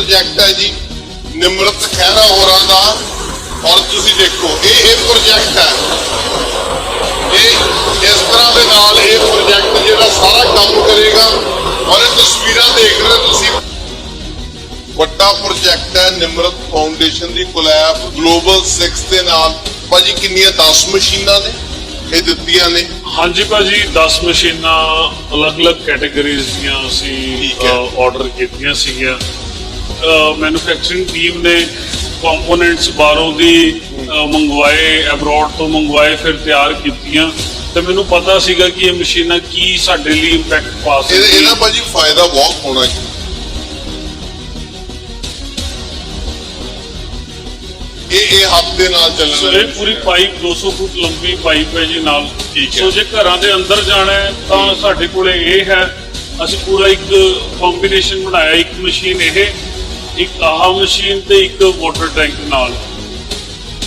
Project ਹੈ ਜੀ ਨਿਮਰਤ ਖਹਿਰਾ ਹੋਰਾਂ ਦਾ ਔਰ ਤੁਸੀਂ ਦੇਖੋ ਇਹ ਇਹ ਪ੍ਰੋਜੈਕਟ ਹੈ। ਇਹ ਇਸ ਤਰ੍ਹਾਂ ਦੇ ਨਾਲ ਇਹ ਪ੍ਰੋਜੈਕਟ ਜਿਹੜਾ ਸਾਰਾ ਕੰਮ ਕਰੇਗਾ ਔਰ ਇਹ ਤਸਵੀਰਾਂ ਦੇਖ ਰਹੇ ਤੁਸੀਂ। ਵੱਡਾ ਪ੍ਰੋਜੈਕਟ ਹੈ ਨਿਮਰਤ ਫਾਊਂਡੇਸ਼ਨ ਦੀ ਕੋਲੈਬ ਗਲੋਬਲ 6 ਦੇ ਨਾਲ। ਭਾਜੀ ਕਿੰਨੀਆਂ 10 ਮਸ਼ੀਨਾਂ ਨੇ ਇਹ ਦਿੱਤੀਆਂ ਨੇ? ਹਾਂਜੀ ਭਾਜੀ 10 ਮਸ਼ੀਨਾਂ ਅਲੱਗ-ਅਲੱਗ ਕੈਟਾਗਰੀਜ਼ ਦੀਆਂ ਅਸੀਂ। ਆਰਡਰ ਕੀਤੀਆਂ ਸੀਗੀਆਂ। ਮੈਨੂਫੈਕਚਰਿੰਗ ਟੀਮ ਨੇ ਕੰਪੋਨੈਂਟਸ ਬਾਹਰੋਂ ਦੀ ਮੰਗਵਾਏ ਅਬਰੋਡ ਤੋਂ ਮੰਗਵਾਏ ਫਿਰ ਤਿਆਰ ਕੀਤੀਆਂ। ਤੇ ਮੈਨੂੰ ਪਤਾ ਸੀਗਾ ਕਿ ਇਹ ਮਸ਼ੀਨਾਂ ਕੀ ਸਾਡੇ ਲਈ ਇੰਪੈਕਟ ਪਾ ਸਕਦੀਆਂ। ਇਹਦਾ ਭਾਜੀ ਫਾਇਦਾ ਬਹੁਤ ਹੋਣਾ ਜੀ। ਇਹ ਇਹ ਹੱਥ ਦੇ ਨਾਲ ਚੱਲਣ ਸੋ ਇਹ ਪੂਰੀ ਪਾਈਪ 200 ਫੁੱਟ ਲੰਬੀ ਪਾਈਪ ਹੈ ਜੀ ਨਾਲ। ਠੀਕ ਹੈ। ਸੋ ਜੇ ਘਰਾਂ ਦੇ ਅੰਦਰ ਜਾਣਾ ਹੈ ਤਾਂ ਸਾਡੇ ਕੋਲੇ ਇਹ ਹੈ। ਅਸੀਂ ਪੂਰਾ ਇੱਕ ਕੰਬੀਨੇਸ਼ਨ ਬਣਾਇਆ ਇੱਕ ਮਸ਼ੀਨ ਇਹ। ਇੱਕ ਆਹ ਮਸ਼ੀਨ ਤੇ ਇੱਕ ਵਾਟਰ ਟੈਂਕ ਨਾਲ।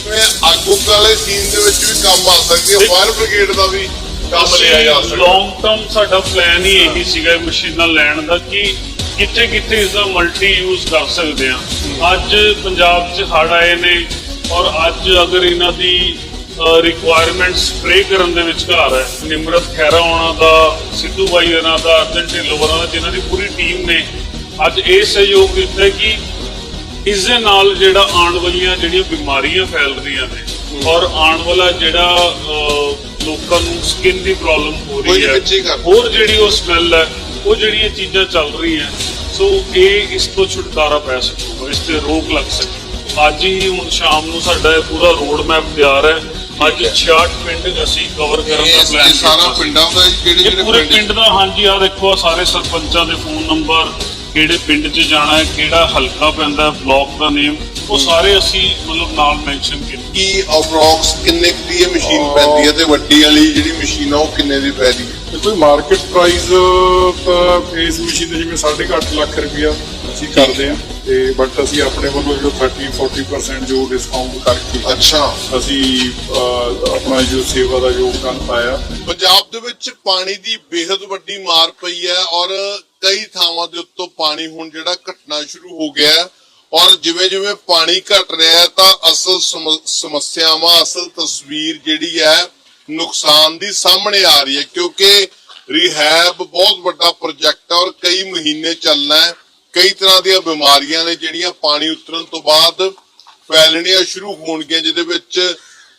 ਇਹ ਆਗੂ ਵਾਲੇ ਸੀਨ ਦੇ ਵਿੱਚ ਵੀ ਕੰਮ ਆ ਸਕਦੀ ਹੈ ਫਾਇਰ ਬ੍ਰਿਗੇਡ ਦਾ ਵੀ ਕੰਮ ਲਿਆ ਜਾ ਸਕਦਾ। ਲੌਂਗ ਟਰਮ ਸਾਡਾ ਪਲਾਨ ਹੀ ਇਹੀ ਸੀਗਾ ਮਸ਼ੀਨਾਂ ਲੈਣ ਦਾ ਕਿ ਕਿੱਥੇ ਕਿੱਥੇ ਇਸ ਦਾ ਮਲਟੀ ਯੂਜ਼ ਕਰ ਸਕਦੇ ਆ ਅੱਜ ਪੰਜਾਬ 'ਚ ਹੜ੍ਹ ਆਏ ਨੇ ਔਰ ਅੱਜ ਅਗਰ ਇਹਨਾਂ ਦੀ ਰਿਕੁਆਇਰਮੈਂਟ ਸਪਰੇ ਕਰਨ ਦੇ ਵਿਚਕਾਰ ਹੈ ਨਿਮਰਤ ਖੈਰਾ ਹੋਣਾ ਦਾ ਸਿੱਧੂ ਬਾਈ ਹੋਣਾ ਦਾ ਅਰਜਨ ਢਿੱਲੋਂ ਹੋਣਾ ਦਾ ਜਿਨ੍ਹਾਂ ਦੀ ਪੂਰੀ ਟੀਮ ਨੇ ਅੱਜ ਇਹ ਸਹਿਯੋਗ ਦਿੱਤਾ ਕਿ ਇਸ ਦੇ ਨਾਲ ਜਿਹੜਾ ਆਉਣ ਵਾਲੀਆਂ ਜਿਹੜੀਆਂ ਬਿਮਾਰੀਆਂ ਫੈਲ ਰਹੀਆਂ ਨੇ ਔਰ ਆਉਣ ਵਾਲਾ ਜਿਹੜਾ ਲੋਕਾਂ ਨੂੰ ਸਕਿਨ ਦੀ ਪ੍ਰੋਬਲਮ ਹੋ ਰਹੀ ਹੀ। ਹੋਰ ਜਿਹੜੀ ਉਹ ਸਮੈਲ ਹੈ ਉਹ ਜਿਹੜੀਆਂ ਚੀਜ਼ਾਂ ਚੱਲ ਰਹੀਆਂ ਸੋ ਇਹ ਇਸ ਤੋਂ ਛੁਟਕਾਰਾ ਪੈ ਸਕੂਗਾ ਇਸ ਤੇ ਰੋਕ ਲੱਗ ਸਕੇ ਅੱਜ ਹੀ ਹੁਣ ਸ਼ਾਮ ਨੂੰ ਸਾਡਾ ਇਹ ਪੂਰਾ ਰੋਡ ਮੈਪ ਤਿਆਰ ਹੈ। ਅੱਜ 66 ਪਿੰਡ ਅਸੀਂ ਕਵਰ ਕਰਨ ਦਾ ਪਲਾਨ ਸਾਰਾ ਪਿੰਡਾਂ ਦਾ ਜਿਹੜੇ ਜਿਹੜੇ ਪੂਰੇ ਪਿੰਡ? ਦਾ ਹਾਂਜੀ ਆ ਦੇਖੋ ਸਾਰੇ ਸਰਪੰਚਾਂ ਦੇ ਫੋਨ ਨੰਬਰ ਕਿਹੜੇ ਪਿੰਡ 'ਚ ਜਾਣਾ ਹੈ ਕਿਹੜਾ ਹਲਕਾ ਪੈਂਦਾ ਬਲਾਕ ਦਾ ਨੇਮ ਉਹ ਸਾਰੇ ਅਸੀਂ ਮਤਲਬ ਨਾਲ ਮੈਂਸ਼ਨ ਕੀਤੇ। ਕੀ ਅਪਰੋਕਸ ਕਿੰਨੇ ਕੁ ਦੀ ਇਹ ਮਸ਼ੀਨ ਪੈਂਦੀ ਹੈ ਤੇ ਵੱਡੀ ਵਾਲੀ ਜਿਹੜੀ ਮਸ਼ੀਨ ਆ ਉਹ ਕਿੰਨੇ ਦੀ ਪੈਂਦੀ ਹੈ? ਤੇ ਕੋਈ ਮਾਰਕੀਟ ਪ੍ਰਾਈਸ ਤਾਂ ਇਸ ਮਸ਼ੀਨ ਦੇ ਜਿਵੇਂ 8.5 ਲੱਖ ਰੁਪਇਆ ਅਸੀਂ ਕਰਦੇ ਹਾਂ। ਤੇ ਬਟ ਅਸੀਂ ਆਪਣੇ ਵੱਲੋਂ ਜੋ 30 40% ਜੋ ਡਿਸਕਾਊਂਟ ਕਰਕੇ ਅੱਛਾ। ਅਸੀਂ ਅਹ, ਆਪਣਾ ਜੋ ਸੇਵਾ ਦਾ ਯੋਗਦਾਨ ਪਾਇਆ। ਪੰਜਾਬ ਦੇ ਵਿੱਚ ਪਾਣੀ ਦੀ ਬੇहद ਵੱਡੀ ਮਾਰ ਪਈ ਹੈ ਔਰ ਕਈ ਥਾਵਾਂ ਦੇ ਉੱਤੋਂ ਪਾਣੀ ਹੁਣ ਜਿਹੜਾ ਘਟਣਾ ਸ਼ੁਰੂ ਹੋ ਗਿਆ ਔਰ ਜਿਵੇਂ ਜਿਵੇਂ ਪਾਣੀ ਘਟ ਰਿਹਾ ਹੈ ਤਾਂ ਅਸਲ ਸਮੱਸਿਆਵਾਂ, ਅਸਲ ਤਸਵੀਰ ਜਿਹੜੀ ਹੈ, ਨੁਕਸਾਨ ਦੀ ਸਾਹਮਣੇ ਆ ਰਹੀ ਹੈ। ਕਿਉਂਕਿ ਰਿਹੈਬ ਬਹੁਤ ਵੱਡਾ ਪ੍ਰੋਜੈਕਟ ਹੈ ਔਰ ਕਈ ਮਹੀਨੇ ਚੱਲਣਾ ਹੈ। ਕਈ ਤਰ੍ਹਾਂ ਦੀਆਂ ਬਿਮਾਰੀਆਂ ਨੇ ਜਿਹੜੀਆਂ ਪਾਣੀ ਉਤਰਨ ਤੋਂ ਬਾਅਦ ਫੈਲਣੀਆਂ ਸ਼ੁਰੂ ਹੋਣਗੀਆਂ, ਜਿਹਦੇ ਵਿੱਚ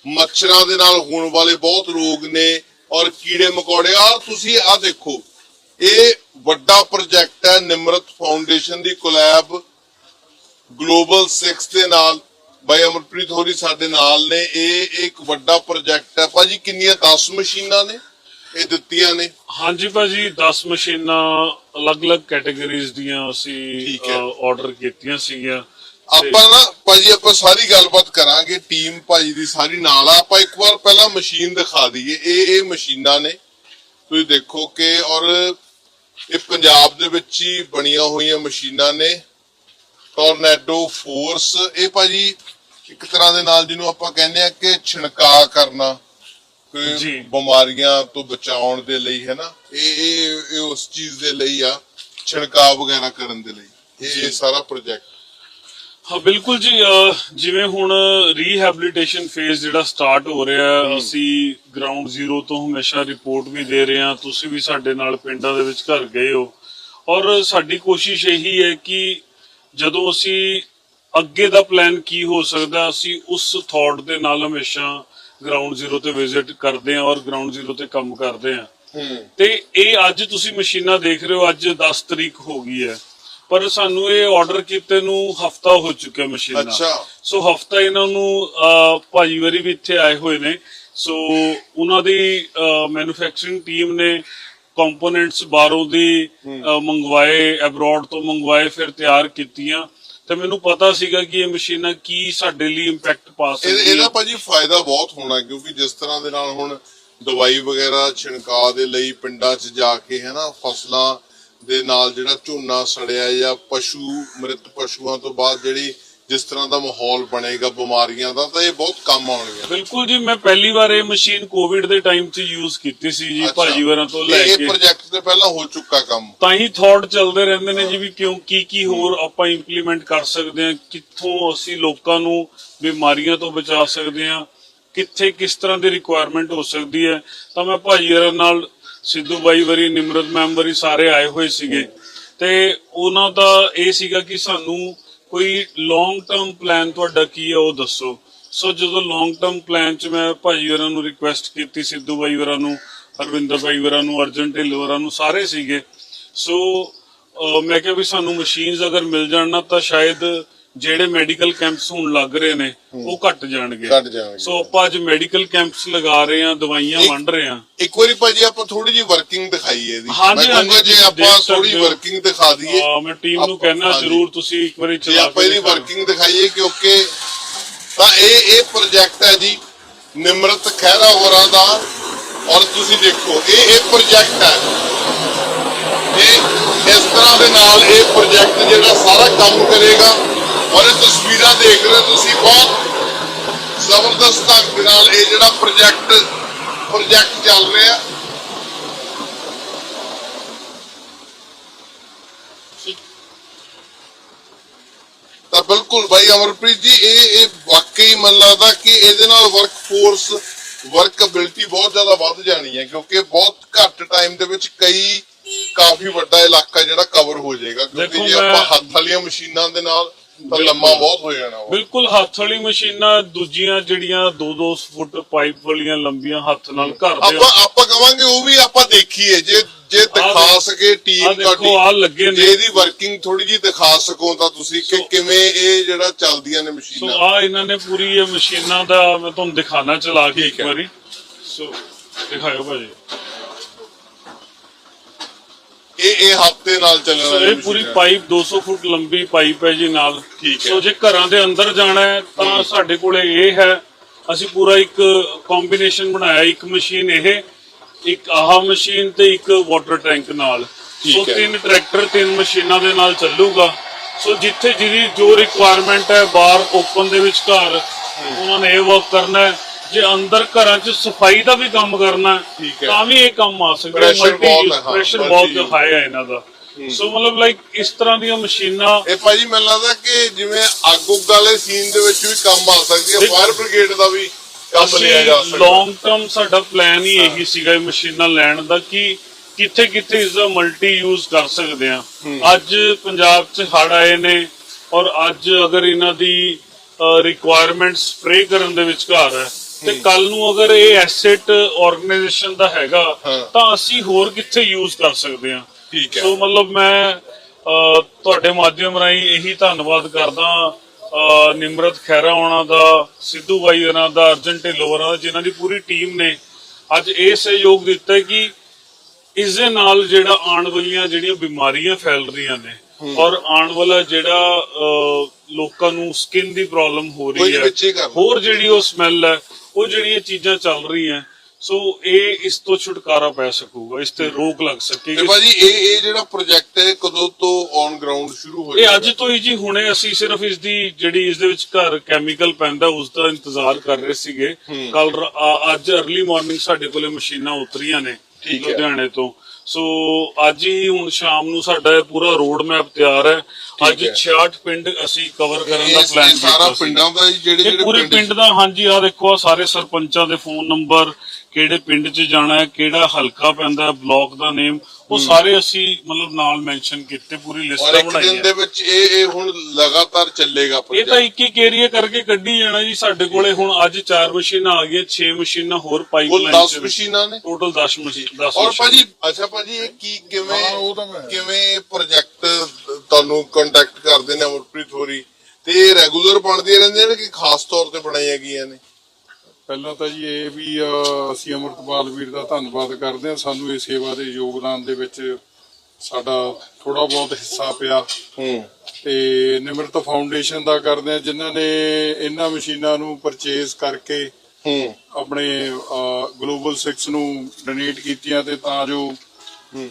ਮੱਛਰਾਂ ਦੇ ਨਾਲ ਹੋਣ ਵਾਲੇ ਬਹੁਤ ਰੋਗ ਨੇ ਔਰ ਕੀੜੇ ਮਕੌੜੇ। ਆ ਤੁਸੀਂ ਆ ਦੇਖੋ, ਇਹ ਵੱਡਾ ਪ੍ਰੋਜੈਕਟ ਹੈ ਨਿਮਰਤ ਫਾਊਂਡੇਸ਼ਨ ਦੀ ਕੋਲੈਬ ਗਲੋਬਲ 6 ਦੇ ਨਾਲ। ਬਾਈ ਅਮਰਪ੍ਰੀਤ ਹੋਰੀ ਸਾਡੇ ਨਾਲ ਨੇ। ਇਹ ਇੱਕ ਵੱਡਾ ਪ੍ਰੋਜੈਕਟ ਹੈ। ਭਾਜੀ ਕਿੰਨੀਆਂ 10 ਮਸ਼ੀਨਾਂ ਨੇ? ਇਹ ਦਿੱਤੀਆਂ ਨੇ। ਹਾਂਜੀ ਭਾਜੀ 10 ਮਸ਼ੀਨਾਂ ਅਲੱਗ-ਅਲੱਗ ਕੈਟਾਗਰੀਜ਼ ਦੀਆਂ ਅਸੀਂ। ਆਰਡਰ ਕੀਤੀਆਂ ਸੀਗੀਆਂ। ਆਪਾਂ ਨਾ ਭਾਜੀ ਆਪਾਂ ਸਾਰੀ ਗੱਲਬਾਤ ਕਰਾਂਗੇ। ਟੀਮ ਭਾਜੀ ਦੀ ਸਾਰੀ ਨਾਲ। ਆ ਆਪਾਂ ਇੱਕ ਵਾਰ ਪਹਿਲਾਂ ਮਸ਼ੀਨ ਦਿਖਾ ਦਈਏ। ਇਹ ਇਹ ਮਸ਼ੀਨਾਂ ਨੇ। ਤੁਸੀਂ ਦੇਖੋ ਕਿ ਔਰ ਇਹ ਪੰਜਾਬ ਦੇ ਵਿੱਚ ਹੀ ਬਣੀਆਂ ਹੋਈਆਂ ਮਸ਼ੀਨਾਂ ਨੇ। Tornado force. ਇਹ ਭਾਜੀ ਇੱਕ ਤਰ੍ਹਾਂ ਦੇ ਨਾਲ ਜਿਹਨੂੰ ਆਪਾਂ ਕਹਿੰਦੇ ਆ ਕਿ ਛਿਣਕਾ ਕਰਨਾ ਕੋਈ। ਬਿਮਾਰੀਆਂ ਤੋਂ ਬਚਾਉਣ ਦੇ ਲਈ ਹੈ ਨਾ? ਇਹ ਇਹ ਉਸ ਚੀਜ਼ ਦੇ ਲਈ ਆ ਛਿਣਕਾ ਵਗੈਰਾ ਕਰਨ ਦੇ ਲਈ। ਇਹ ਸਾਰਾ ਪ੍ਰੋਜੈਕਟ ਹਾਂ ਬਿਲਕੁਲ ਜੀ ਜਿਵੇਂ ਹੁਣ ਰੀਹੈਬਿਲਿਟੇਸ਼ਨ ਫੇਜ਼ ਜਿਹੜਾ ਸਟਾਰਟ ਹੋ ਰਿਹਾ ਅਸੀਂ ਗਰਾਊਂਡ ਜ਼ੀਰੋ ਤੋਂ ਹਮੇਸ਼ਾ ਰਿਪੋਰਟ ਵੀ ਦੇ ਰਹੇ ਹਾਂ ਤੁਸੀਂ ਵੀ ਸਾਡੇ ਨਾਲ ਪਿੰਡਾਂ ਦੇ ਵਿੱਚ ਘਰ ਗਏ ਹੋ। ਔਰ ਸਾਡੀ ਕੋਸ਼ਿਸ਼ ਇਹੀ ਹੈ ਕਿ ਜਦੋਂ ਅਸੀਂ ਅੱਗੇ ਦਾ ਪਲਾਨ ਕੀ ਹੋ ਸਕਦਾ ਅਸੀਂ ਉਸ ਥਾਟ ਦੇ ਨਾਲ ਹਮੇਸ਼ਾ ਗਰਾਊਂਡ ਜ਼ੀਰੋ ਤੇ ਵਿਜ਼ਿਟ ਕਰਦੇ ਹਾਂ ਔਰ ਗਰਾਊਂਡ ਜ਼ੀਰੋ ਤੇ ਕੰਮ ਕਰਦੇ ਹੂੰ। ਤੇ ਇਹ ਅੱਜ ਤੁਸੀਂ ਮਸ਼ੀਨਾਂ ਦੇਖ ਰਹੇ ਹੋ ਅੱਜ 10 ਤਰੀਕ ਹੋ ਗਈ ਹੈ। ਪਰ ਸਾਨੂੰ ਇਹ ਆਰਡਰ ਕੀਤੇ ਨੂੰ ਹਫਤਾ ਹੋ ਚੁੱਕਿਆ ਮਸ਼ੀਨਾਂ ਅੱਛਾ। ਸੋ ਹਫਤਾ ਇਹਨਾਂ ਨੂੰ ਭਾਜੀ ਵਰੀ ਵੀ ਇੱਥੇ ਆਏ ਹੋਏ ਨੇ। ਸੋ ਉਹਨਾਂ ਦੀ ਮੈਨੂਫੈਕਚਰਿੰਗ ਟੀਮ ਨੇ ਕੰਪੋਨੈਂਟਸ ਬਾਹਰੋਂ ਦੀ ਮੰਗਵਾਏ ਅਬਰੋਡ ਤੋਂ ਮੰਗਵਾਏ ਫਿਰ ਤਿਆਰ ਕੀਤੀਆਂ। ਤੇ ਮੈਨੂੰ ਪਤਾ ਸੀਗਾ ਕਿ ਇਹ ਮਸ਼ੀਨਾਂ ਕੀ ਸਾਡੇ ਲਈ ਇੰਪੈਕਟ ਪਾ ਸਕਦੀਆਂ। ਇਹਦਾ ਭਾਜੀ ਫਾਇਦਾ ਬਹੁਤ ਹੋਣਾ ਕਿਉਂਕਿ ਜਿਸ ਤਰ੍ਹਾਂ ਦੇ ਨਾਲ ਹੁਣ ਦਵਾਈ ਵਗੈਰਾ ਛਿਣਕਾ ਦੇ ਲਈ ਪਿੰਡਾਂ 'ਚ ਜਾ ਕੇ ਹੈ ਨਾ ਫਸਲਾਂ ਦੇ ਨਾਲ ਜਿਹੜਾ ਝੋਨਾ ਸੜਿਆ ਜਾਂ ਪਸ਼ੂ ਮ੍ਰਿਤ ਪਸ਼ੂਆਂ ਤੋਂ ਬਾਅਦ ਜਿਹੜੀ ਜਿਸ ਤਰ੍ਹਾਂ ਦਾ ਮਾਹੌਲ ਬਣੇਗਾ ਬਿਮਾਰੀਆਂ ਦਾ ਤਾਂ ਇਹ ਬਹੁਤ ਕੰਮ ਆਉਣਗੀਆਂ। ਬਿਲਕੁਲ ਜੀ ਮੈਂ ਪਹਿਲੀ ਵਾਰ ਇਹ ਮਸ਼ੀਨ ਕੋਵਿਡ ਦੇ ਟਾਈਮ 'ਚ ਯੂਜ਼ ਕੀਤੀ ਸੀ ਜੀ। ਭਾਜੀ ਵਰਾਂ ਤੋਂ ਲੈ ਇਹ ਕੇ। ਪ੍ਰੋਜੈਕਟ ਤੇ ਪਹਿਲਾਂ ਹੋ ਚੁੱਕਾ ਕੰਮ? ਤਾਂ ਹੀ ਥਾਟ ਚੱਲਦੇ ਰਹਿੰਦੇ ਨੇ ਜੀ ਵੀ ਕਿਉਂ ਕੀ ਕੀ ਹੋਰ ਆਪਾਂ ਇੰਪਲੀਮੈਂਟ ਕਰ ਸਕਦੇ ਹਾਂ ਕਿੱਥੋਂ ਅਸੀਂ ਲੋਕਾਂ ਨੂੰ ਬਿਮਾਰੀਆਂ ਤੋਂ ਬਚਾ ਸਕਦੇ ਹਾਂ ਕਿੱਥੇ ਕਿਸ ਤਰ੍ਹਾਂ ਦੀ ਰਿਕੁਆਇਰਮੈਂਟ ਹੋ ਸਕਦੀ ਹੈ। ਤਾਂ ਮੈਂ ਭਾਜੀ ਹੋਰਾਂ ਨਾਲ ਸਿੱਧੂ ਬਾਈ ਵਰੀ, ਨਿਮਰਤ ਮੈਮ ਵਰੀ ਸਾਰੇ ਆਏ ਹੋਏ ਸੀਗੇ। ਤੇ ਉਹਨਾਂ ਦਾ ਇਹ ਸੀਗਾ ਕਿ ਸਾਨੂੰ ਕੋਈ ਲੌਂਗ ਟਰਮ ਪਲਾਨ ਤੁਹਾਡਾ ਕੀ ਹੈ ਉਹ ਦੱਸੋ। ਸੋ ਜਦੋਂ ਲੌਂਗ ਟਰਮ ਪਲਾਨ ਚ ਮੈਂ ਭਾਜੀ ਹੋਰਾਂ ਨੂੰ ਰਿਕੁਐਸਟ ਕੀਤੀ, ਸਿੱਧੂ ਬਾਈ ਹੋਰਾਂ ਨੂੰ, ਹਰਵਿੰਦਰ ਬਾਈ ਹੋਰਾਂ ਨੂੰ, ਅਰਜਨ ਢਿੱਲ ਹੋਰਾਂ ਨੂੰ ਸਾਰੇ ਸੀਗੇ। ਸੋ ਮੈਂ ਕਿਹਾ ਵੀ ਸਾਨੂੰ ਮਸ਼ੀਨਸ ਅਗਰ ਮਿਲ ਜਾਣ ਨਾ ਤਾਂ ਸ਼ਾਇਦ ਜਿਹੜੇ ਮੈਡੀਕਲ ਕੈਂਪਸ ਹੁਣ ਲੱਗ ਰਹੇ ਨੇ ਉਹ ਘਟ ਜਾਣਗੇ ਘੱਟ ਜਾਣਗੇ। ਸੋ ਆਪਾਂ ਅੱਜ ਮੈਡੀਕਲ ਕੈਂਪਸ ਲਗਾ ਰਹੇ ਹਾਂ ਦਵਾਈਆਂ ਇੱਕ- ਵੰਡ ਰਹੇ ਹਾਂ ਇੱਕ ਵਾਰੀ ਭਾਜੀ ਆਪਾਂ ਥੋੜੀ ਜਿਹੀ ਵਰਕਿੰਗ ਦਿਖਾਈਏ ਇਹਦੀ ਹਾਂਜੀ, ਮੈਂ ਕਹੂੰਗਾ ਹਾਂਜੀ, ਜੇ ਤੁਸੀਂ ਆਪਾਂ ਦੇਖ ਥੋੜੀ ਸਕਦੇ ਹੋ। ਵਰਕਿੰਗ ਦਿਖਾ ਦਈਏ ਅਹ ਮੈਂ ਟੀਮ ਨੂੰ ਆਪਾਂ- ਕਹਿਣਾ ਹਾਂਜੀ। ਜ਼ਰੂਰ ਤੁਸੀਂ ਇੱਕ ਵਾਰੀ ਜੇ ਚਲਾ ਆਪਾਂ ਕੇ ਇਹਦੀ। ਵਰਕਿੰਗ ਦਿਖਾਈਏ ਕਿਉਂਕਿ ਤਾਂ ਇਹ ਇਹ ਪ੍ਰੋਜੈਕਟ ਹੈ ਜੀ ਨਿਮਰਤ ਖਹਿਰਾ ਹੋਰਾਂ ਦਾ ਔਰ ਤੁਸੀਂ ਦੇਖੋ ਇਹ ਇਹ ਪ੍ਰੋਜੈਕਟ ਹੈ ਇਹ ਇਸ ਤਰ੍ਹਾਂ ਦੇ ਨਾਲ ਇਹ ਪ੍ਰੋਜੈਕਟ ਜਿਹੜਾ ਸਾਰਾ ਕੰਮ ਕਰੇਗਾ ਔਰ ਇਹ ਤਸਵੀਰਾਂ ਦੇਖ ਰਹੇ ਹੋ ਤੁਸੀਂ ਬਹੁਤ ਜ਼ਬਰਦਸਤ ਢੰਗ ਦੇ ਨਾਲ ਇਹ ਜਿਹੜਾ ਪ੍ਰੋਜੈਕਟ ਪ੍ਰੋਜੈਕਟ ਚੱਲ ਰਿਹਾ। ਤਾਂ ਬਿਲਕੁਲ ਭਾਈ ਅਮਰਪ੍ਰੀਤ ਜੀ ਇਹ ਇਹ ਵਾਕਈ ਮਨ ਲੱਗਦਾ ਕਿ ਇਹਦੇ ਨਾਲ ਵਰਕ ਫੋਰਸ ਵਰਕੇਬਿਲਟੀ ਬਹੁਤ ਜ਼ਿਆਦਾ ਵੱਧ ਜਾਣੀ ਹੈ ਕਿਉਂਕਿ ਬਹੁਤ ਘੱਟ ਟਾਈਮ ਦੇ ਵਿੱਚ ਕਈ ਕਾਫੀ ਵੱਡਾ ਇਲਾਕਾ ਜਿਹੜਾ ਕਵਰ ਹੋ ਜਾਏਗਾ ਕਿਉਂਕਿ ਜੇ ਆਪਾਂ ਹੱਥ ਵਾਲੀਆਂ ਮਸ਼ੀਨਾਂ ਦੇ ਨਾਲ ਤਾਂ ਲੰਮਾ ਬਹੁਤ ਹੋ ਜਾਣਾ ਉਹ ਬਿਲਕੁਲ ਹੱਥ ਵਾਲੀ ਮਸ਼ੀਨਾਂ ਦੂਜੀਆਂ ਜਿਹੜੀਆਂ 2-2 ਫੁੱਟ ਪਾਈਪ ਵਾਲੀਆਂ ਲੰਬੀਆਂ ਹੱਥ ਨਾਲ ਘਰ ਦੇ ਆਪਾਂ ਆਪਾਂ ਕਵਾਂਗੇ ਉਹ ਵੀ ਆਪਾਂ ਦੇਖੀਏ। ਜੇ ਜੇ ਦਿਖਾ ਸਕੇ ਟੀਮ ਨੇ। ਜੇ ਇਹਦੀ ਵਰਕਿੰਗ ਥੋੜੀ ਜੀ ਦਿਖਾ ਸਕੋ ਤਾਂ ਤੁਸੀਂ ਕਿ ਸੋ- ਕਿਵੇਂ ਇਹ ਜਿਹੜਾ ਚੱਲਦੀਆਂ ਨੇ ਸੋ ਮਸ਼ੀਨਾਂ। ਆ ਇਹਨਾਂ ਨੇ ਪੂਰੀ ਇਹ ਮਸ਼ੀਨਾਂ ਦਾ ਮੈਂ ਤੁਹਾਨੂੰ ਦਿਖਾਣਾ ਚਲਾ ਕੇ ਇੱਕ। ਵਾਰੀ। ਸੋ ਦਿਖਾਓ ਭਾਜੀ। ਇਹ ਇਹ ਹਫ਼ਤੇ ਨਾਲ ਚੱਲਣ ਸੋ ਵਾਲੀ ਇਹ ਪੂਰੀ। ਪਾਈਪ 200 ਫੁੱਟ ਲੰਬੀ ਪਾਈਪ ਹੈ ਜੀ ਨਾਲ ਠੀਕ ਹੈ। ਸੋ ਜੇ ਘਰਾਂ ਦੇ ਅੰਦਰ ਜਾਣਾ ਹੈ ਤਾਂ ਸਾਡੇ ਕੋਲੇ ਇਹ ਹੈ ਅਸੀਂ ਪੂਰਾ ਇੱਕ ਕੰਬੀਨੇਸ਼ਨ ਬਣਾਇਆ ਇੱਕ ਮਸ਼ੀਨ ਇਹ ਇੱਕ ਆਹ ਮਸ਼ੀਨ ਤੇ ਇੱਕ ਵਾਟਰ ਟੈਂਕ ਨਾਲ ਸੋ। ਤਿੰਨ ਟਰੈਕਟਰ ਤਿੰਨ ਮਸ਼ੀਨਾਂ ਦੇ ਨਾਲ ਚੱਲੂਗਾ ਸੋ ਜਿੱਥੇ ਜਿਹਦੀ ਜੋ ਰਿਕੁਆਇਰਮੈਂਟ ਹੈ ਬਾਹਰ ਓਪਨ ਦੇ ਵਿੱਚ ਘਰ ਉਹਨਾਂ ਨੇ ਇਹ ਵਰਕ ਕਰਨਾ ਹੈ ਜੇ ਅੰਦਰ ਘਰਾਂ 'ਚ ਸਫ਼ਾਈ ਦਾ ਵੀ ਕੰਮ ਕਰਨਾ ਠੀਕ ਹੈ। ਤਾਂ ਵੀ ਇਹ ਕੰਮ ਆ ਸਕਦਾ Pressure ਬਹੁਤ ਹੈ, ਹਾਂ, ਪ੍ਰੈਸ਼ਰ ਬਹੁਤ use। ਹਾਈ ਹੈ ਇਹਨਾਂ ਦਾ। ਸੋ ਮਤਲਬ ਲਾਈਕ ਇਸ ਤਰ੍ਹਾਂ ਦੀਆਂ ਮਸ਼ੀਨਾਂ ਇਹ ਭਾਜੀ ਮੈਨੂੰ ਲੱਗਦਾ ਕਿ ਜਿਵੇਂ ਅੱਗ ਉੱਗ ਵਾਲੇ ਸੀਨ ਦੇ ਵਿੱਚ ਵੀ ਕੰਮ ਆ ਸਕਦੀ ਹੈ ਫਾਇਰ ਬ੍ਰਿਗੇਡ ਦਾ ਵੀ ਕੰਮ ਲਿਆ ਜਾ ਸਕਦਾ। ਲੌਂਗ ਟਰਮ ਸਾਡਾ ਪਲਾਨ ਹੀ ਇਹੀ ਸੀਗਾ ਇਹ ਮਸ਼ੀਨਾਂ ਲੈਣ ਦਾ ਕਿ ਕਿੱਥੇ ਕਿੱਥੇ ਇਸ ਦਾ ਮਲਟੀ ਯੂਜ਼ ਕਰ ਸਕਦੇ ਆ ਅੱਜ ਪੰਜਾਬ 'ਚ ਹੜ ਆਏ ਨੇ ਔਰ ਅੱਜ ਅਗਰ ਇਹਨਾਂ ਦੀ ਰਿਕੁਆਇਰਮੈਂਟ ਸਪਰੇ ਕਰਨ ਦੇ ਵਿਚਕਾਰ ਹੈ ਤੇ ਕੱਲ ਨੂੰ ਅਗਰ ਇਹ ਐਸੈਟ ਆਰਗੇਨਾਈਜੇਸ਼ਨ ਦਾ ਹੈਗਾ ਹਾਂ। ਤਾਂ ਅਸੀਂ ਹੋਰ ਕਿੱਥੇ ਯੂਜ਼ ਕਰ ਸਕਦੇ ਆ ਠੀਕ ਹੈ। ਸੋ ਮਤਲਬ ਮੈਂ ਤੁਹਾਡੇ ਮਾਧਿਅਮ ਰਾਹੀਂ ਇਹੀ ਧੰਨਵਾਦ ਕਰਦਾ ਨਿਮਰਤ ਖੈਰਾ ਹੋਣਾ ਦਾ ਸਿੱਧੂ ਬਾਈ ਹੋਣਾ ਦਾ ਅਰਜਨ ਢਿੱਲੋਂ ਹੋਣਾ ਦਾ ਜਿਨ੍ਹਾਂ ਦੀ ਪੂਰੀ ਟੀਮ ਨੇ ਅੱਜ ਇਹ ਸਹਿਯੋਗ ਦਿੱਤਾ ਹੈ ਕਿ ਇਸ ਦੇ ਨਾਲ ਜਿਹੜਾ ਆਉਣ ਵਾਲੀਆਂ ਜਿਹੜੀਆਂ ਬਿਮਾਰੀਆਂ ਫੈਲ ਰਹੀਆਂ ਨੇ ਔਰ ਆਉਣ ਵਾਲਾ ਜਿਹੜਾ ਲੋਕਾਂ ਨੂੰ ਸਕਿਨ ਦੀ ਪ੍ਰੋਬਲਮ ਹੋ ਰਹੀ ਹੈ ਹੀ। ਹੋਰ ਜਿਹੜੀ ਉਹ ਸਮੈਲ ਹੈ ਉਹ ਜਿਹੜੀਆਂ ਚੀਜ਼ਾਂ ਚੱਲ ਰਹੀਆਂ ਸੋ ਇਹ ਇਸ ਤੋਂ ਛੁਟਕਾਰਾ ਪੈ ਸਕੂਗਾ ਇਸ ਤੇ ਰੋਕ ਲੱਗ ਤੇ ਸਕੇਗੀ ਭਾਜੀ ਇਹ ਇਹ ਜਿਹੜਾ ਪ੍ਰੋਜੈਕਟ ਹੈ ਕਦੋਂ ਤੋਂ ਔਨ ਗਰਾਊਂਡ ਸ਼ੁਰੂ ਹੋ ਇਹ ਅੱਜ ਤੋਂ ਹੀ ਜੀ ਹੁਣੇ ਅਸੀਂ ਸਿਰਫ ਇਸ ਦੀ ਜਿਹੜੀ ਇਸ ਦੇ ਵਿੱਚ ਘਰ ਕੈਮੀਕਲ ਪੈਂਦਾ ਉਸ ਦਾ ਇੰਤਜ਼ਾਰ ਕਰ ਰਹੇ ਸੀਗੇ। ਕੱਲ ਅੱਜ ਅਰਲੀ ਮਾਰਨਿੰਗ ਸਾਡੇ ਕੋਲੇ ਮਸ਼ੀਨਾਂ ਉਤਰੀਆਂ ਨੇ। ਲੁਧਿਆਣੇ ਤੋਂ। ਸੋ ਅੱਜ ਹੀ ਹੁਣ ਸ਼ਾਮ ਨੂੰ ਸਾਡਾ ਇਹ ਪੂਰਾ ਰੋਡ ਮੈਪ ਤਿਆਰ ਹੈ ਅੱਜ ਹੈ। 66 ਪਿੰਡ ਅਸੀਂ ਕਵਰ ਕਰਨ ਦਾ ਪਲਾਨ ਸਾਰਾ ਪਿੰਡਾਂ ਦਾ ਜਿਹੜੇ ਜਿਹੜੇ ਪੂਰੇ ਪਿੰਡ ਦਾ ਹਾਂਜੀ ਆ ਦੇਖੋ ਸਾਰੇ ਸਰਪੰਚਾਂ ਦੇ ਫੋਨ ਨੰਬਰ ਕਿਹੜੇ ਪਿੰਡ 'ਚ ਜਾਣਾ ਹੈ ਕਿਹੜਾ ਹਲਕਾ ਪੈਂਦਾ ਹੈ ਬਲਾਕ ਦਾ ਨੇਮ ਉਹ ਸਾਰੇ ਅਸੀਂ ਮਤਲਬ ਨਾਲ ਮੈਂਸ਼ਨ ਕੀਤੇ ਪੂਰੀ ਔਰ ਲਿਸਟਾਂ ਇੱਕ ਦਿਨ ਦੇ ਵਿੱਚ ਇਹ ਇਹ ਹੁਣ ਲਗਾਤਾਰ ਚੱਲੇਗਾ ਇਹ ਤਾਂ ਇੱਕ ਇੱਕ ਏਰੀਆ ਕਰਕੇ ਕੱਢੀ ਜਾਣਾ ਜੀ ਸਾਡੇ ਕੋਲੇ ਹੁਣ ਅੱਜ 4 ਮਸ਼ੀਨਾਂ ਆ ਗਈਆਂ 6 ਮਸ਼ੀਨਾਂ ਹੋਰ ਕੁੱਲ ਪਾਈਪਲਾਈਨ 10 ਮਸ਼ੀਨਾਂ ਨੇ? ਟੋਟਲ 10 ਮਸ਼ੀਨ 10 ਔਰ ਭਾਜੀ ਅੱਛਾ ਭਾਜੀ ਇਹ ਕੀ ਕਿਵੇਂ ਹਾਂ, ਉਹ ਤਾਂ ਮੈਂ- ਕਿਵੇਂ ਪ੍ਰੋਜੈਕਟ ਤੁਹਾਨੂੰ ਕੰਟੈਕਟ ਕਰਦੇ ਨੇ ਅਮਰਪ੍ਰੀਤ ਹੋਰੀ? ਤੇ ਇਹ ਰੈਗੂਲਰ ਬਣਦੀਆਂ ਰਹਿੰਦੀਆਂ ਨੇ ਕਿ ਖਾਸ ਤੌਰ ਤੇ ਬਣਾਈਆਂ ਗਈਆਂ ਨੇ? ਪਹਿਲਾਂ ਤਾਂ ਜੀ ਇਹ ਵੀ ਅਸੀਂ ਅਮਰਤਪਾਲ ਵੀਰ ਦਾ ਧੰਨਵਾਦ ਕਰਦੇ ਹਾਂ। ਸਾਨੂੰ ਇਹ ਸੇਵਾ ਦੇ ਯੋਗਦਾਨ ਦੇ ਵਿੱਚ ਸਾਡਾ ਥੋੜਾ ਬਹੁਤ ਹਿੱਸਾ ਪਿਆ। ਹੂੰ। ਤੇ ਨਿਮਰਤ ਫਾਊਂਡੇਸ਼ਨ ਦਾ ਕਰਦੇ ਹਾਂ ਜਿਨ੍ਹਾਂ ਨੇ ਇਹਨਾਂ ਮਸ਼ੀਨਾਂ ਨੂੰ ਪਰਚੇਸ ਕਰਕੇ ਹੂੰ। ਆਪਣੇ ਗਲੋਬਲ 6 ਨੂੰ ਡੋਨੇਟ ਕੀਤੀਆਂ ਤੇ ਤਾਂ ਜੋ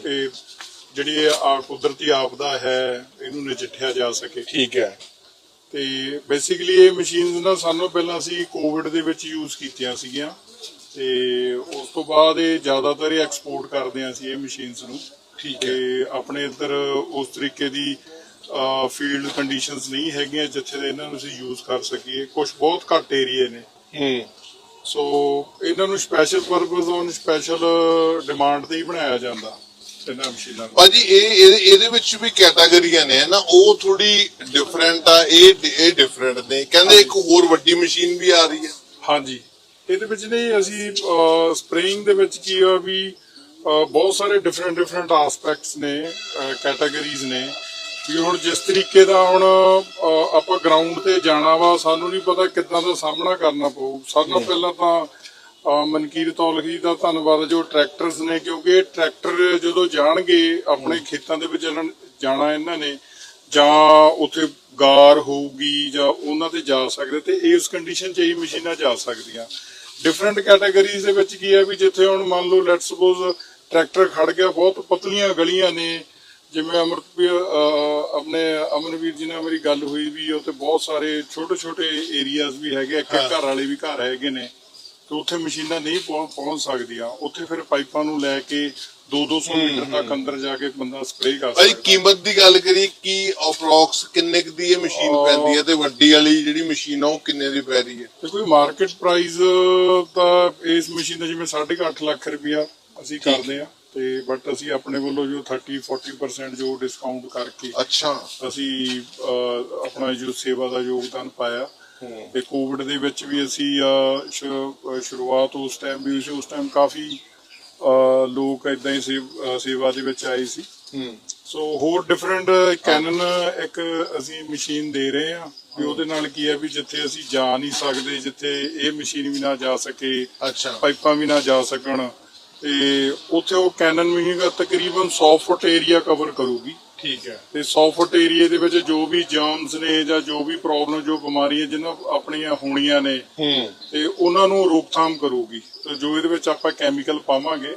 ਇਹ ਜਿਹੜੀ ਆ ਕੁਦਰਤੀ ਆਪਦਾ ਹੈ ਇਹਨੂੰ ਨਜਿੱਠਿਆ ਜਾ ਸਕੇ। ਠੀਕ ਹੈ। ਤੇ ਬੇਸਿਕਲੀ ਇਹ ਮਸ਼ੀਨਸ ਨਾ ਸਾਨੂੰ ਪਹਿਲਾਂ ਅਸੀਂ ਕੋਵਿਡ ਦੇ ਵਿੱਚ ਯੂਜ਼ ਕੀਤੀਆਂ ਸੀਗੀਆਂ ਤੇ ਉਸ ਤੋਂ ਬਾਅਦ ਇਹ ਜ਼ਿਆਦਾਤਰ ਇਹ ਐਕਸਪੋਰਟ ਕਰਦੇ ਹਾਂ ਅਸੀਂ ਇਹ ਮਸ਼ੀਨਸ ਨੂੰ ਠੀਕ ਤੇ ਆਪਣੇ ਇੱਧਰ ਉਸ ਤਰੀਕੇ ਦੀ ਫੀਲਡ ਕੰਡੀਸ਼ਨਸ ਨਹੀਂ ਹੈਗੀਆਂ ਜਿੱਥੇ ਦੇ ਇਹਨਾਂ ਨੂੰ ਅਸੀਂ ਯੂਜ਼ ਕਰ ਸਕੀਏ। ਕੁਝ ਬਹੁਤ ਘੱਟ ਏਰੀਏ ਨੇ। ਹੂੰ। ਸੋ ਇਹਨਾਂ ਨੂੰ special purpose on special demand ਤੇ ਹੀ ਬਣਾਇਆ ਜਾਂਦਾ। ਭਾਜੀ ਇਹ ਇਹਦੇ ਇਹਦੇ ਵਿੱਚ ਵੀ ਕੈਟਾਗਰੀਆਂ ਨੇ ਨਾ? ਉਹ ਥੋੜੀ ਡਿਫਰੈਂਟ ਆ ਇਹ ਇਹ ਡਿਫਰੈਂਟ ਨੇ। ਕਹਿੰਦੇ ਇੱਕ ਹੋਰ ਵੱਡੀ ਮਸ਼ੀਨ ਵੀ ਆ ਰਹੀ ਹੈ। ਹਾਂਜੀ। ਇਹਦੇ ਵਿੱਚ ਨਹੀਂ ਅਸੀਂ ਸਪਰੇਇੰਗ ਦੇ ਵਿੱਚ ਕੀ ਆ ਵੀ ਅਹ, ਬਹੁਤ ਸਾਰੇ ਡਿਫਰੈਂਟ ਡਿਫਰੈਂਟ ਆਸਪੈਕਟਸ ਨੇ ਕੈਟਾਗਰੀਜ਼ ਨੇ। ਵੀ ਹੁਣ ਜਿਸ ਤਰੀਕੇ ਦਾ ਹੁਣ ਅਹ, ਆਪਾਂ ਗਰਾਊਂਡ ਤੇ ਜਾਣਾ ਵਾ ਸਾਨੂੰ ਨਹੀਂ ਪਤਾ ਕਿੱਦਾਂ ਦਾ ਸਾਹਮਣਾ ਕਰਨਾ ਪਊ। ਸਭ ਤੋਂ ਪਹਿਲਾਂ ਤਾਂ ਅਹ, ਮਨਕੀਰਤ ਔਲਖੀ ਦਾ ਧੰਨਵਾਦ ਜੋ ਟਰੈਕਟਰਸ ਨੇ ਕਿਉਂਕਿ ਟਰੈਕਟਰ ਜਦੋਂ ਜਾਣਗੇ ਆਪਣੇ ਖੇਤਾਂ ਦੇ ਵਿੱਚ ਨੇ ਜਾਣਾ ਇਹਨਾਂ ਨੇ ਜਾਂ ਉੱਥੇ ਗਾਰ ਹੋਊਗੀ ਜਾਂ ਉਹਨਾਂ ਤੇ ਜਾ ਸਕਦੇ ਤੇ ਇਸ ਕੰਡੀਸ਼ਨ 'ਚ ਹੀ ਮਸ਼ੀਨਾਂ ਜਾ ਸਕਦੀਆਂ। ਡਿਫਰੈਂਟ ਕੈਟਾਗਰੀਜ਼ ਦੇ ਵਿੱਚ ਕੀ ਹੈ ਵੀ ਜਿੱਥੇ ਹੁਣ ਮੰਨ ਲਓ ਲੈਟਸ ਸਪੋਜ਼ ਟਰੈਕਟਰ ਖੜ ਗਿਆ ਬਹੁਤ ਪਤਲੀਆਂ ਗਲੀਆਂ ਨੇ ਜਿਵੇਂ ਅਮਰਤ ਆਪਣੇ ਅਮਨਵੀਰ ਜੀ ਨਾਲ ਮੇਰੀ ਗੱਲ ਹੋਈ ਵੀ ਉੱਥੇ ਬਹੁਤ ਸਾਰੇ ਛੋਟੇ ਛੋਟੇ ਏਰੀਆਜ਼ ਵੀ ਹੈਗੇ ਇੱਕ ਘਰ ਵਾਲੇ ਵੀ ਘਰ ਹੈਗੇ ਨੇ। ਤੇ ਉੱਥੇ ਮਸ਼ੀਨਾਂ ਨਹੀਂ ਪਹੁੰ- ਪਹੁੰਚ ਸਕਦੀਆਂ। ਉੱਥੇ ਫਿਰ ਪਾਈਪਾਂ ਨੂੰ ਲੈ ਕੇ 2-200 ਮੀਟਰ ਤੱਕ ਅੰਦਰ ਜਾ ਕੇ ਬੰਦਾ ਸਪਰੇਅ ਕਰ ਸਕਦਾ। ਕੀਮਤ ਦੀ ਗੱਲ ਕਰੀ ਕੀ ਅਪਰੋਕਸ ਕਿੰਨੇ ਕੁ ਦੀ ਇਹ ਮਸ਼ੀਨ ਅਹ ਪੈਂਦੀ ਹੈ ਤੇ ਵੱਡੀ ਵਾਲੀ ਜਿਹੜੀ ਮਸ਼ੀਨ ਆ ਉਹ ਕਿੰਨੇ ਦੀ ਪੈ ਰਹੀ ਹੈ? ਤੇ ਕੋਈ ਮਾਰਕੀਟ ਪ੍ਰਾਈਸ ਤਾਂ ਇਸ ਮਸ਼ੀਨ ਦਾ ਜਿਵੇਂ 8.5 ਲੱਖ ਰੁਪਇਆ ਅਸੀਂ ਕਰਦੇ ਆ ਤੇ ਬਟ ਅਸੀਂ ਆਪਣੇ ਵੱਲੋਂ ਜੋ 30 40% ਜੋ ਡਿਸਕਾਊਂਟ ਕਰਕੇ ਅੱਛਾ। ਅਸੀਂ ਅਹ, ਆਪਣਾ ਜੋ ਸੇਵਾ ਦਾ ਯੋਗਦਾਨ ਪਾਇਆ ਤੇ ਕੋਵਿਡ ਦੇ ਵਿੱਚ ਵੀ ਅਸੀਂ ਸ਼ੁਰੂਆਤ ਉਸ ਟਾਈਮ ਵੀ ਸੀ। ਉਸ ਟਾਈਮ ਕਾਫੀ ਲੋਕ ਇਦਾਂ ਹੀ ਸੇਵ- ਦੇ ਵਿੱਚ ਆਏ ਸੀ। ਸੋ ਹੋਰ ਡਿਫਰੈਂਟ ਕੈਨਨ ਇੱਕ ਅਸੀਂ ਮਸ਼ੀਨ ਦੇ ਰਹੇ ਆ ਵੀ ਉਹਦੇ ਨਾਲ ਕੀ ਹੈ ਵੀ ਜਿੱਥੇ ਅਸੀਂ ਜਾ ਨਹੀਂ ਸਕਦੇ ਜਿੱਥੇ ਇਹ ਮਸ਼ੀਨ ਵੀ ਨਾ ਜਾ ਸਕੇ ਅੱਛਾ। ਪਾਈਪਾਂ ਵੀ ਨਾ ਜਾ ਸਕਣ ਤੇ ਉੱਥੇ ਉਹ ਕੈਨਨ ਮਸ਼ੀਨ ਤਕਰੀਬਨ 100 ਫੁੱਟ ਏਰੀਆ ਕਵਰ ਕਰੂਗੀ। ਠੀਕ ਹੈ। ਤੇ 100 ਫੁੱਟ ਏਰੀਆ ਦੇ ਵਿੱਚ ਜੋ ਵੀ ਜਰਮਸ ਨੇ ਜਾਂ ਜੋ ਵੀ ਪ੍ਰੋਬਲਮ ਜੋ ਬਿਮਾਰੀਆਂ ਜਿਹਨਾਂ ਆਪਣੀਆਂ ਹੋਣੀਆਂ ਨੇ ਤੇ ਉਹਨਾਂ ਨੂੰ ਰੋਕਥਾਮ ਕਰੂਗੀ। ਤੇ ਜੋ ਇਹਦੇ ਵਿੱਚ ਆਪਾਂ ਕੈਮੀਕਲ ਪਾਵਾਂਗੇ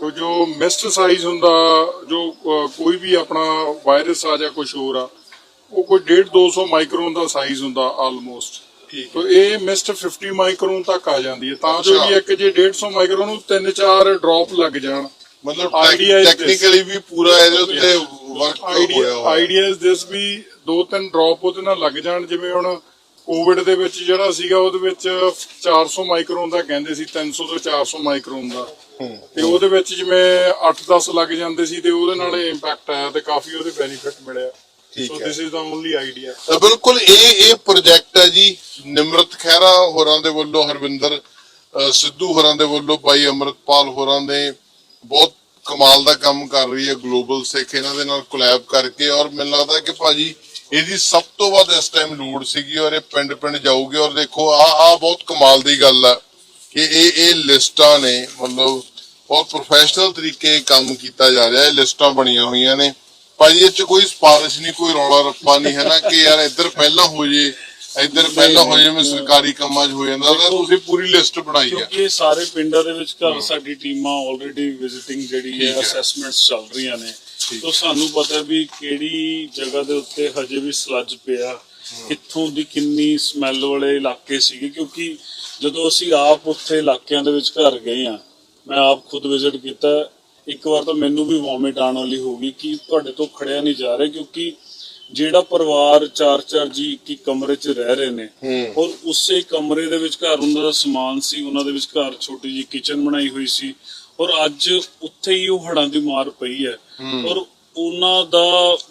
ਤੇ ਜੋ ਮਿਸਟ ਸਾਈਜ਼ ਹੁੰਦਾ ਜੋ ਕੋਈ ਵੀ ਆਪਣਾ ਵਾਇਰਸ ਆ ਜਾਂ ਕੁਝ ਹੋਰ ਆ ਉਹ ਕੋਈ 1.5 200 ਮਾਈਕਰੋਨ ਦਾ ਸਾਈਜ਼ ਹੁੰਦਾ ਆਲਮੋਸਟ ਠੀਕ ਤੋ ਇਹ ਮਿਸਟ 50 ਮਾਈਕਰੋਨ ਤੱਕ ਆ ਜਾਂਦੀ ਹੈ। ਤਾਂ ਜੋ। ਵੀ ਇੱਕ ਜੇ 150 ਮਾਈਕਰੋਨ ਨੂੰ 3-4 ਡ੍ਰੌਪ ਲੱਗ ਜਾਣ। ਮਤਲਬ. ਟੈਕਨੀਕਲੀ ਵੀ ਪੂਰਾ ਇਹਦੇ ਉੱਤੇ ਵਰਕ ਆਈਡੀਆ ਹੋਇਆ ਹੋਇਆ। ਆਈਡੀਆ ਇਸ ਦਿਸ ਵੀ ਦੋ ਤਿੰਨ ਡ੍ਰੌਪ ਉਹਦੇ ਨਾਲ ਲੱਗ ਜਾਣ ਜਿਵੇਂ ਹੁਣ ਕੋਵਿਡ ਦੇ ਵਿੱਚ ਜਿਹੜਾ ਸੀਗਾ ਉਹਦੇ ਵਿੱਚ 400 ਮਾਈਕਰੋਨ ਦਾ ਕਹਿੰਦੇ ਸੀ 300 ਤੋਂ 400 ਮਾਈਕਰੋਨ ਦਾ। ਤੇ ਉਹਦੇ ਵਿੱਚ ਜਿਵੇਂ 8-10 ਲੱਗ ਜਾਂਦੇ ਸੀ ਤੇ ਉਹਦੇ ਨਾਲ ਇੰਪੈਕਟ ਆਇਆ ਤੇ ਕਾਫੀ ਉਹਦੇ ਬੈਨੀਫਿਟ ਮਿਲਿਆ। ਠੀਕ ਸੋ ਹੈ। This is the only idea ਤਾਂ ਬਿਲਕੁਲ ਇਹ ਇਹ ਪ੍ਰੋਜੈਕਟ ਹੈ ਜੀ ਨਿਮਰਤ ਖਹਿਰਾ ਹੋਰਾਂ ਦੇ ਵੱਲੋਂ ਹਰਵਿੰਦਰ ਸਿੱਧੂ ਹੋਰਾਂ ਦੇ ਵੱਲੋਂ ਭਾਈ ਅਮਰਤਪਾਲ ਹੋਰਾਂ ਦੇ ਬਹੁਤ ਕਮਾਲ ਦਾ ਕੰਮ ਕਰ ਰਹੀ ਹੈ ਗਲੋਬਲ ਸਿੱਖ, ਇਹਨਾਂ ਦੇ ਨਾਲ ਕੋਲੈਬ ਕਰਕੇ ਔਰ ਮੈਨੂੰ ਲੱਗਦਾ ਕਿ ਭਾਜੀ ਇਹਦੀ ਸਭ ਤੋਂ ਵੱਧ ਇਸ ਟਾਈਮ ਲੋੜ ਸੀਗੀ ਔਰ ਇਹ ਪਿੰਡ ਪਿੰਡ ਜਾਊਗੀ ਔਰ ਦੇਖੋ ਆ ਆ ਬਹੁਤ ਕਮਾਲ ਦੀ ਗੱਲ ਹੈ ਕਿ ਇਹ ਇਹ ਲਿਸਟਾਂ ਨੇ ਮਤਲਬ ਬਹੁਤ ਪ੍ਰੋਫੈਸ਼ਨਲ ਤਰੀਕੇ ਕੰਮ ਕੀਤਾ ਜਾ ਰਿਹਾ ਹੈ ਲਿਸਟਾਂ ਬਣੀਆਂ ਹੋਈਆਂ ਨੇ। ਭਾਜੀ ਇਹ ਚ ਕੋਈ ਸਪਾਰਿਸ਼ ਨਹੀਂ, ਕੋਈ ਰੌਲਾ ਰੱਪਾ ਨਹੀਂ, ਹੈ ਨਾ, ਕਿ ਯਾਰ ਇੱਧਰ ਪਹਿਲਾਂ ਹੋ ਜੇ ਇੱਧਰ ਪਹਿਲਾਂ ਹੋ ਜੇ ਮੈਂ ਸਰਕਾਰੀ ਕੰਮਾਂ 'ਚ ਹੋ ਜਾਂਦਾ ਤਾਂ ਤੁਸੀਂ ਪੂਰੀ ਲਿਸਟ ਬਣਾਈ ਹੈ ਕਿਉਂਕਿ ਸਾਰੇ ਪਿੰਡਾਂ ਦੇ ਵਿੱਚ ਘਰ ਸਾਡੀ ਟੀਮਾਂ ਆਲਰੇਡੀ ਵਿਜ਼ਿਟਿੰਗ ਜਿਹੜੀ ਹੈ। ਅਸੈਸਮੈਂਟਸ ਚੱਲ ਰਹੀਆਂ ਨੇ। ਤੋਂ ਸਾਨੂੰ ਪਤਾ ਵੀ ਕਿਹੜੀ ਜਗ੍ਹਾ ਦੇ ਉੱਤੇ ਹਜੇ ਵੀ ਸਲੱਜ ਪਿਆ। ਕਿੱਥੋਂ ਦੀ ਕਿੰਨੀ ਸਮੈਲ ਵਾਲੇ ਇਲਾਕੇ ਸੀਗੇ ਕਿਉਂਕਿ ਜਦੋਂ ਅਸੀਂ ਆਪ ਉੱਥੇ ਇਲਾਕਿਆਂ ਦੇ ਵਿੱਚ ਘਰ ਗਏ ਆ ਮੈਂ ਆਪ ਖੁਦ ਵਿਜ਼ਿਟ ਕੀਤਾ। ਇੱਕ ਵਾਰ ਤਾਂ ਮੈਨੂੰ ਵੀ ਵੋਮਿਟ ਆਉਣ ਵਾਲੀ ਹੋ ਗਈ ਕਿ ਤੁਹਾਡੇ ਤੋਂ ਖੜਿਆ ਨਹੀਂ ਜਾ ਰਿਹਾ ਕਿਉਂਕਿ ਜਿਹੜਾ ਪਰਿਵਾਰ ਚਾਰ ਚਾਰ ਜੀ ਇੱਕ ਹੀ ਕਮਰੇ 'ਚ ਰਹਿ ਰਹੇ ਨੇ। ਔਰ ਉਸੇ ਕਮਰੇ ਦੇ ਵਿੱਚ ਘਰ ਉਹਨਾਂ ਦਾ ਸਮਾਨ ਸੀ ਉਹਨਾਂ ਦੇ ਵਿੱਚ ਘਰ ਛੋਟੀ ਜੀ ਕਿਚਨ ਬਣਾਈ ਹੋਈ ਸੀ ਔਰ ਅੱਜ ਉੱਥੇ ਹੀ ਉਹ ਹੜਾਂ ਦੀ ਮਾਰ ਪਈ ਹੈ। ਔਰ ਉਹਨਾਂ ਦਾ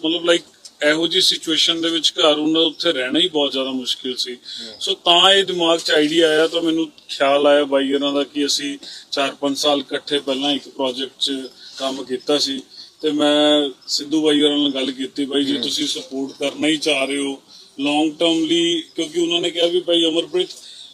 ਮਤਲਬ ਲਾਈਕ ਇਹੋ ਜੀ ਸਿਚੁਏਸ਼ਨ ਦੇ ਵਿੱਚ ਘਰ ਉਹਨਾਂ ਉੱਥੇ ਰਹਿਣਾ ਹੀ ਬਹੁਤ ਜ਼ਿਆਦਾ ਮੁਸ਼ਕਿਲ ਸੀ। ਸੋ ਤਾਂ ਇਹ ਦਿਮਾਗ 'ਚ ਆਈਡੀਆ ਆਇਆ ਤਾਂ ਮੈਨੂੰ ਖਿਆਲ ਆਇਆ ਬਾਈ ਇਹਨਾਂ ਦਾ ਕਿ ਅਸੀਂ 4-5 ਸਾਲ ਇਕੱਠੇ ਪਹਿਲਾਂ ਇੱਕ ਪ੍ਰੋਜੈਕਟ 'ਚ ਕੰਮ ਕੀਤਾ ਸੀ। ਤੇ ਮੈਂ ਸਿੱਧੂ ਬਾਈ ਹੋਰਾਂ ਨਾਲ ਗੱਲ ਕੀਤੀ ਬਾਈ ਜੇ ਤੁਸੀਂ ਸਪੋਰਟ ਕਰਨਾ ਹੀ ਚਾਹ ਰਹੇ ਹੋ ਲੌਂਗ ਟਰਮ ਲਈ ਕਿਉਂਕਿ ਉਹਨਾਂ ਨੇ ਕਿਹਾ ਵੀ ਭਾਈ ਅਮਰਪ੍ਰੀਤ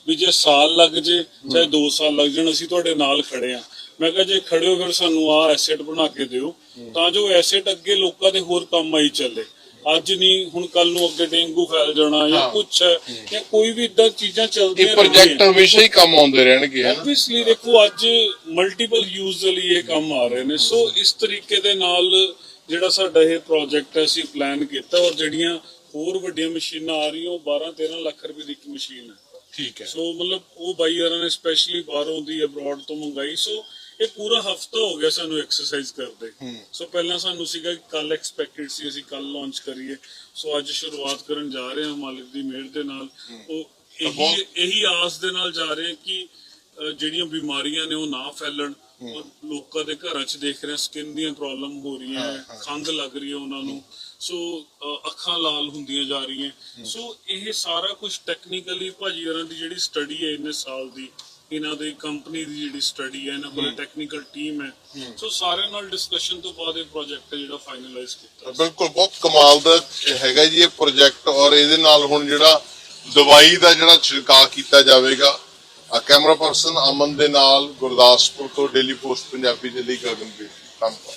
ਵੀ ਜੇ ਸਾਲ ਲੱਗ ਜੇ ਚਾਹੇ 2 ਸਾਲ ਲੱਗ ਜਾਣ ਅਸੀਂ ਤੁਹਾਡੇ ਨਾਲ ਖੜੇ ਆ ਮੈਂ ਕਿਹਾ ਜੇ ਖੜੇ ਹੋ ਫਿਰ ਸਾਨੂੰ ਆ ਐਸੈਟ ਬਣਾ ਕੇ ਦਿਓ। ਤਾਂ ਜੋ ਐਸੈਟ ਅੱਗੇ ਲੋਕਾਂ ਦੇ ਹੋਰ ਕੰਮ ਆਈ ਚੱਲੇ। ਅੱਜ ਨਹੀਂ ਹੁਣ ਕੱਲ ਨੂੰ ਅੱਗੇ ਡੇਂਗੂ ਫੈਲ ਜਾਣਾ ਜਾਂ ਕੁਛ ਹੈ ਜਾਂ ਕੋਈ ਵੀ ਇਦਾਂ ਚੀਜ਼ਾਂ ਇਹ ਚੱਲਦੀਆਂ ਪ੍ਰੋਜੈਕਟ ਹਮੇਸ਼ਾ ਹੀ ਕੰਮ ਆਉਂਦੇ ਰਹਿਣਗੇ ਆਬਵੀਅਸਲੀ ਦੇਖੋ ਅੱਜ ਮਲਟੀਪਲ ਯੂਜ਼ ਲਈ ਇਹ ਕੰਮ ਆ ਰਹੇ ਨੇ। ਸੋ ਇਸ ਤਰੀਕੇ ਦੇ ਨਾਲ ਜਿਹੜਾ ਸਾਡਾ ਇਹ ਪ੍ਰੋਜੈਕਟ ਹੈ ਅਸੀਂ ਪਲਾਨ ਕੀਤਾ ਔਰ ਜਿਹੜੀਆਂ ਹੋਰ ਵੱਡੀਆਂ ਮਸ਼ੀਨਾਂ ਆ ਰਹੀਆਂ ਉਹ 12 13 ਲੱਖ ਰੁਪਏ ਦੀ ਇੱਕ ਮਸ਼ੀਨ ਹੈ। ਠੀਕ ਹੈ। ਸੋ ਮਤਲਬ ਉਹ ਬਾਈ ਯਾਰਾਂ ਨੇ ਸਪੈਸ਼ਲੀ ਬਾਹਰੋਂ ਦੀ ਅਬਰੋਡ ਤੋਂ ਮੰਗਾਈ। ਸੋ ਇਹ ਪੂਰਾ ਹਫਤਾ ਹੋ ਗਿਆ ਸਾਨੂੰ ਐਕਸਰਸਾਈਜ਼ ਕਰਦੇ। ਸੋ ਪਹਿਲਾਂ ਸਾਨੂੰ ਸੀਗਾ ਕਿ ਕੱਲ ਐਕਸਪੈਕਟਡ ਸੀ ਅਸੀਂ ਕੱਲ ਲਾਂਚ ਕਰੀਏ। ਸੋ ਅੱਜ ਸ਼ੁਰੂਆਤ ਕਰਨ ਜਾ ਰਹੇ ਹਾਂ ਮਾਲਿਕ ਦੀ ਮਿਹਰ ਦੇ ਨਾਲ। ਉਹ ਇਹੀ ਇਹੀ ਆਸ ਦੇ ਨਾਲ ਜਾ ਰਹੇ ਹਾਂ ਕਿ ਜਿਹੜੀਆਂ ਬਿਮਾਰੀਆਂ ਨੇ ਉਹ ਨਾ ਫੈਲਣ। ਲੋਕਾਂ ਦੇ ਘਰਾਂ 'ਚ ਦੇਖ ਰਹੇ ਸਕਿਨ ਦੀਆਂ ਪ੍ਰੋਬਲਮ ਹੋ ਰਹੀਆਂ ਖੰਘ ਲੱਗ ਰਹੀ ਹੈ ਉਹਨਾਂ ਨੂੰ। ਸੋ ਅੱਖਾਂ ਲਾਲ ਹੁੰਦੀਆਂ ਜਾ ਰਹੀਆਂ। ਸੋ ਇਹ ਸਾਰਾ ਕੁਝ ਟੈਕਨੀਕਲੀ ਭਾਜੀ ਹੋਰਾਂ ਦੀ ਜਿਹੜੀ ਸਟੱਡੀ ਹੈ ਇੰਨੇ ਸਾਲ ਦੀ ਇਹਨਾਂ ਦੀ ਕੰਪਨੀ ਦੀ ਜਿਹੜੀ ਸਟੱਡੀ ਹੈ ਇਹਨਾਂ ਕੋਲ ਟੈਕਨੀਕਲ ਟੀਮ ਹੈ। ਸੋ ਸਾਰਿਆਂ ਨਾਲ ਡਿਸਕਸ਼ਨ ਤੋਂ ਬਾਅਦ ਇਹ ਪ੍ਰੋਜੈਕਟ ਜਿਹੜਾ ਫਾਈਨਲਾਈਜ਼ ਕੀਤਾ। ਬਿਲਕੁਲ ਬਹੁਤ ਕਮਾਲ ਦਾ ਹੈਗਾ ਜੀ ਇਹ ਪ੍ਰੋਜੈਕਟ ਔਰ ਇਹਦੇ ਨਾਲ ਹੁਣ ਜਿਹੜਾ ਦਵਾਈ ਦਾ ਜਿਹੜਾ ਛਿੜਕਾਅ ਕੀਤਾ ਜਾਵੇਗਾ ਆ ਕੈਮਰਾ ਪਰਸਨ ਅਮਨ ਦੇ ਨਾਲ ਗੁਰਦਾਸਪੁਰ ਤੋਂ ਡੇਲੀ ਪੋਸਟ ਪੰਜਾਬੀ ਦੇ ਲਈ ਗਗਨਪ੍ਰੀਤ ਧੰਨਵਾਦ।